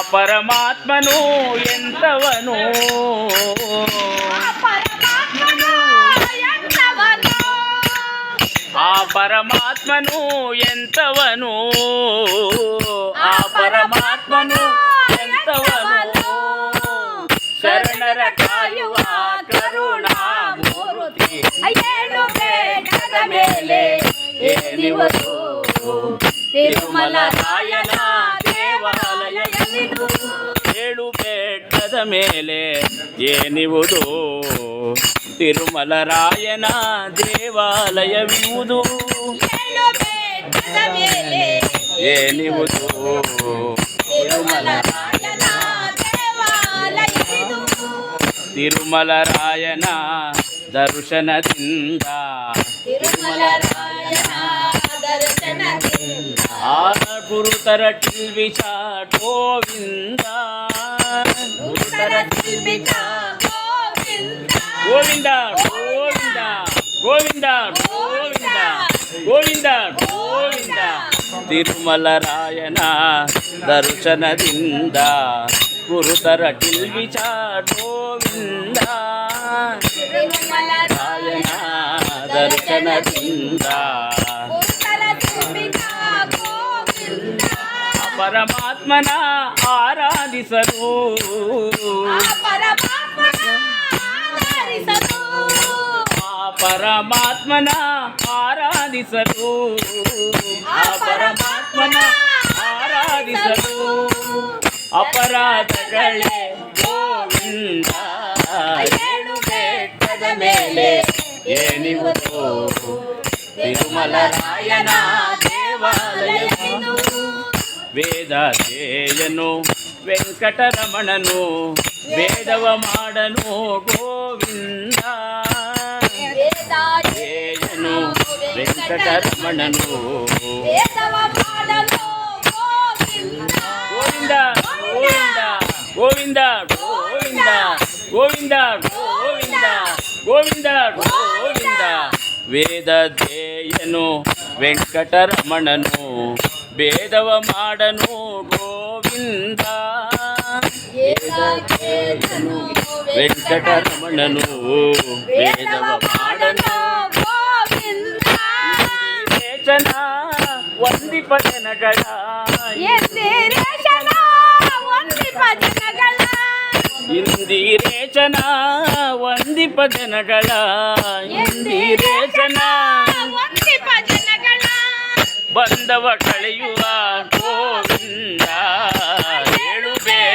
పరమాత్మను ఎంతవను. ఆ పరమాత్మను ఎంతవను. ఆ పరమాత్మను ఎంతవను. శరణర కాయువా కరుణా మూర్తి. అయ్యేడు తిరుమల రాయనా దేవా ಕದ ಮೇಲೆ ಏನಿವುದು ತಿರುಮಲರಾಯನ ದೇವಾಲಯವಿರುವುದು ಏನಿವುದು ತಿರುಮಲ ತಿರುಮಲ ರಾಯನ ದರ್ಶನದಿಂದ ತಿರುಮಲ ಆ ಗುರುತರ ಟಿಲ್ವಿಷ ಗೋವಿಂದ గోవింద గోవింద. గోవింద గోవింద. గోవింద గోవింద. తిరుమల రాయణ దర్శనదింద గురుతర కిల్విచ గోవింద. రాయణ దర్శనదింద. పరమాత్మన ఆరాధిసరు పరమాత్మన ఆరాధిసరు పరమాత్మన ఆరాధిసరు ಅಪರಾಧಗಳೇ ಗೋವಿಂದ ಏಳು ಬೆಟ್ಟದ ಮೇಲೆ ಏನಿವುದು ತಿರುಮಲ ರಾಯನ ದೇವಾಲಯವೆಂದು ವೇದ ಧ್ಯೇಯನು ವೆಂಕಟರಮಣನು ವೇದವ ಮಾಡನು ಗೋವಿಂದ ಧ್ಯೇಯನು ವೆಂಕಟರಮಣನು ವೇದವ ಮಾಡಲು ಗೋವಿಂದ ಗೋವಿಂದ ಗೋವಿಂದ ಗೋವಿಂದ ಗೋವಿಂದ ಗೋವಿಂದ ಗೋವಿಂದ ಗೋವಿಂದ ವೇದ ಧ್ಯೇಯನು ವೆಂಕಟರಮಣನು ಭೇದವ ಮಾಡನು ಗೋವಿಂದ ವೇದನು ವೆಂಕಟರಮಣನು ಭೇದವ ಮಾಡನು ಗೋವಿಂದ ರೇಚನ ವಂದಿಪ ಜನಗಳ ಎಂದಿರೇಶನ ವಂದಿಪ ಜನಗಳ ಇಂದಿರೇಚನ ವಂದಿಪ ಜನಗಳ ಇಂದಿರೇಚನ வந்தவ களையுவான் கோவிந்தா